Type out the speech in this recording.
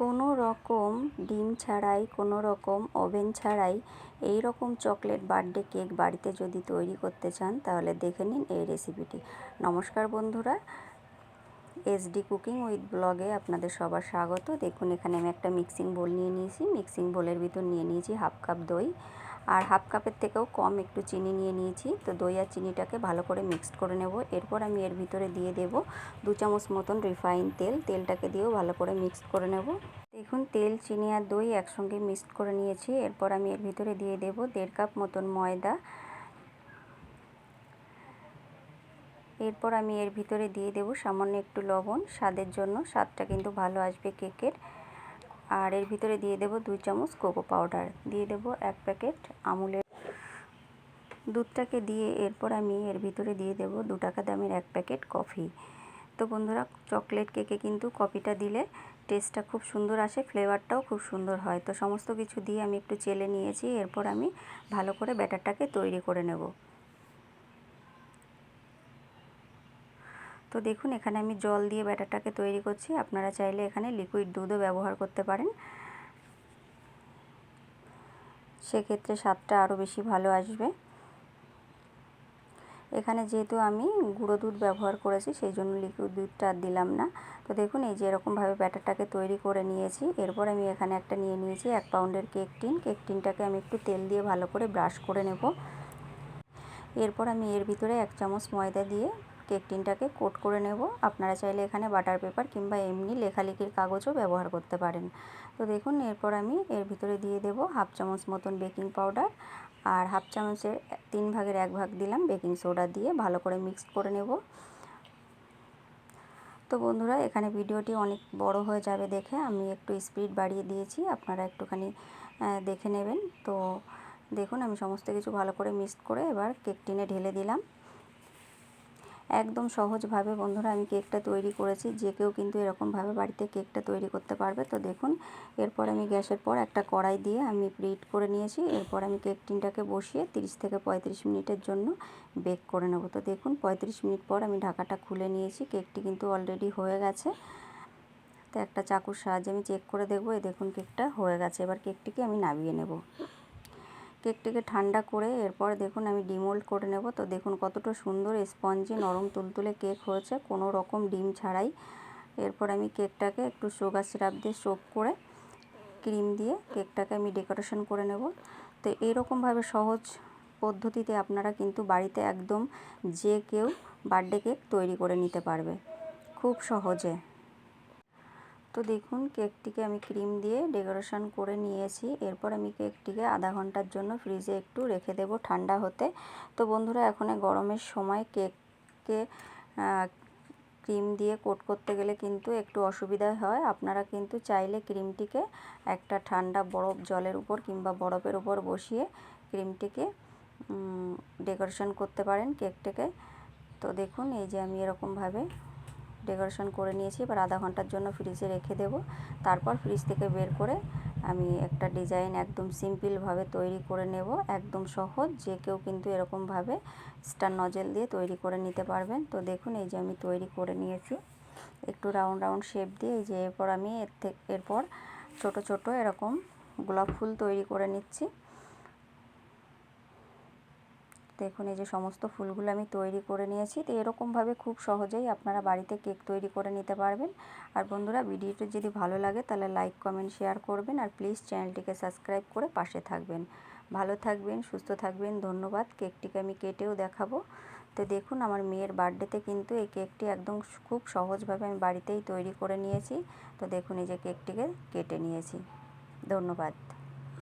কোনো রকম ডিম ছাড়াই, কোনো রকম ওভেন ছাড়াই এই রকম চকলেট বার্থডে কেক বাড়িতে যদি তৈরি করতে চান, তাহলে দেখে নিন এই রেসিপিটি। নমস্কার বন্ধুরা এসডি কুকিং উইথ ব্লগে আপনাদের সবার স্বাগত। দেখুন, এখানে আমি একটা মিক্সিং বোল নিয়ে নিয়েছি। মিক্সিং বোলের ভিতর নিয়ে নিয়েছি হাফ কাপ দই। আর হাফ কাপের থেকেও কম একটু চিনি নিয়ে নিয়েছি। তো দই আর চিনিটাকে ভালো করে মিক্সড করে নেব। এরপর আমি এর ভিতরে দিয়ে দেব দু চামচ মতন রিফাইন তেল। তেলটাকে দিয়েও ভালো করে মিক্সড করে নেব। দেখুন, তেল, চিনি আর দই একসঙ্গে মিক্সড করে নিয়েছি। এরপর আমি এর ভিতরে দিয়ে দেব দেড় কাপ মতন ময়দা। এরপর আমি এর ভিতরে দিয়ে দেব সামান্য একটু লবণ। স্বাদের জন্য, স্বাদটা কিন্তু ভালো আসবে কেকের আর এর ভিতরে দিয়ে দেব দুই চামচ কোকো পাউডার। দিয়ে দেব এক প্যাকেট আমুলের দুধটাকে দিয়ে এরপর আমি এর ভিতরে দিয়ে দেব দু টাকা দামের এক প্যাকেট কফি। তো বন্ধুরা, চকলেট কেকে কিন্তু কফিটা দিলে টেস্টটা খুব সুন্দর আসে, ফ্লেভারটাও খুব সুন্দর হয়। তো সমস্ত কিছু দিয়ে আমি একটু চেলে নিয়েছি, এরপর আমি ভালো করে ব্যাটারটাকে তৈরি করে নেব। তো দেখুন, এখানে আমি জল দিয়ে ব্যাটারটাকে তৈরি করছি। আপনারা চাইলে এখানে লিকুইড দুধও ব্যবহার করতে পারেন। সেক্ষেত্রে স্বাদটা আরও বেশি ভালো আসবে। এখানে যেহেতু আমি গুঁড়ো দুধ ব্যবহার করেছি, সেই জন্য লিকুইড দুধটা আর দিলাম না। তো দেখুন, এই যে এরকমভাবে ব্যাটারটাকে তৈরি করে নিয়েছি। এরপর আমি এখানে একটা নিয়ে নিয়েছি এক পাউন্ডের কেক টিন। কেক টিনটাকে আমি একটু তেল দিয়ে ভালো করে ব্রাশ করে নেব। এরপর আমি এর ভিতরে এক চামচ ময়দা দিয়ে কেক টিনটাকে কোট করে নেব। আপনারা চাইলে এখানে বাটার পেপার কিংবা এমনি লেখালেখির কাগজও ব্যবহার করতে পারেন। তো দেখুন, এরপর আমি এর ভিতরে দিয়ে দেব হাফ চামচ মতন বেকিং পাউডার আর হাফ চামচের তিন ভাগের এক ভাগ দিলাম বেকিং সোডা দিয়ে ভালো করে মিক্সড করে নেব। তো বন্ধুরা, এখানে ভিডিওটি অনেক বড় হয়ে যাবে দেখে আমি একটু স্পিড বাড়িয়ে দিয়েছি, আপনারা একটুখানি দেখে নেবেন। তো দেখুন, আমি সমস্ত কিছু ভালো করে মিক্সড করে এবার কেক টিনে ঢেলে দিলাম। একদম সহজভাবে, বন্ধুরা, আমি কেকটা তৈরি করেছি। যে কেউ কিন্তু এরকমভাবে বাড়িতে কেকটা তৈরি করতে পারবে। তো দেখুন, এরপর আমি গ্যাসের পর একটা কড়াই দিয়ে আমি প্রিট করে নিয়েছি। এরপর আমি কেক টিনটাকে বসিয়ে 30 থেকে পঁয়ত্রিশ মিনিটের জন্য বেক করে নেব। তো দেখুন, পঁয়ত্রিশ মিনিট পর আমি ঢাকাটা খুলে নিয়েছি। কেকটি কিন্তু অলরেডি হয়ে গেছে। তো একটা চাকুর সাহায্যে আমি চেক করে দেখব। এই দেখুন, কেকটা হয়ে গেছে। এবার কেকটিকে আমি নামিয়ে নেব। কেকটিকে ঠান্ডা করে এরপর দেখুন আমি ডিমোল্ড করে নেব। তো দেখুন কতটা সুন্দর স্পঞ্জি, নরম তুলতুলে কেক হয়েছে, কোনো রকম ডিম ছাড়াই। এরপর আমি কেকটাকে একটু সুগার সিরাপ দিয়ে সোপ করে, ক্রিম দিয়ে কেকটাকে আমি ডেকোরেশন করে নেব। তো এইরকমভাবে সহজ পদ্ধতিতে আপনারা কিন্তু বাড়িতে একদম যে কেউ বার্থডে কেক তৈরি করে নিতে পারবে, খুব সহজে। তো দেখুন, কেকটিকে আমি ক্রিম দিয়ে ডেকোরেশন করে নিয়েছি। এরপর আমি কেকটিকে আধা ঘণ্টার জন্য ফ্রিজে একটু রেখে দেব ঠান্ডা হতে। তো বন্ধুরা, এখন গরমের সময় কেককে ক্রিম দিয়ে কোট করতে গেলে কিন্তু একটু অসুবিধা হয়। আপনারা কিন্তু চাইলে ক্রিমটিকে একটা ঠান্ডা বরফ জলের উপর কিংবা বরফের উপর বসিয়ে ক্রিমটিকে ডেকোরেশন করতে পারেন কেকটাকে। তো দেখুন, এই যে আমি এরকমভাবে ডেকোরেশন করে নিয়েছি, এবার আধা ঘণ্টার জন্য ফ্রিজে রেখে দেব। তারপর ফ্রিজ থেকে বের করে আমি একটা ডিজাইন একদম সিম্পলভাবে তৈরি করে নেব, একদম সহজ, যে কেউ কিন্তু এরকমভাবে স্টার নজেল দিয়ে তৈরি করে নিতে পারবেন। তো দেখুন, এই যে আমি তৈরি করে নিয়েছি। একটু রাউন্ড রাউন্ড শেপ দিয়ে, এই যে এরপর আমি এর থেকে, এরপর ছোট ছোট এরকম গোলাপ ফুল তৈরি করে নিচ্ছি। দেখুন, এই যে সমস্ত ফুলগুলো আমি তৈরি করে নিয়েছি। তো এরকমভাবে খুব সহজেই আপনারা বাড়িতে কেক তৈরি করে নিতে পারবেন। আর বন্ধুরা, ভিডিওটি যদি ভালো লাগে, তাহলে লাইক, কমেন্ট, শেয়ার করবেন। আর প্লিজ চ্যানেলটিকে সাবস্ক্রাইব করে পাশে থাকবেন। ভালো থাকবেন, সুস্থ থাকবেন। ধন্যবাদ। কেকটিকে আমি কেটেও দেখাবো। তো দেখুন, আমার মেয়ের বার্থডেতে কিন্তু এই কেকটি একদম খুব সহজভাবে আমি বাড়িতেই তৈরি করে নিয়েছি। তো দেখুন, এই যে কেকটিকে কেটে নিয়েছি। ধন্যবাদ।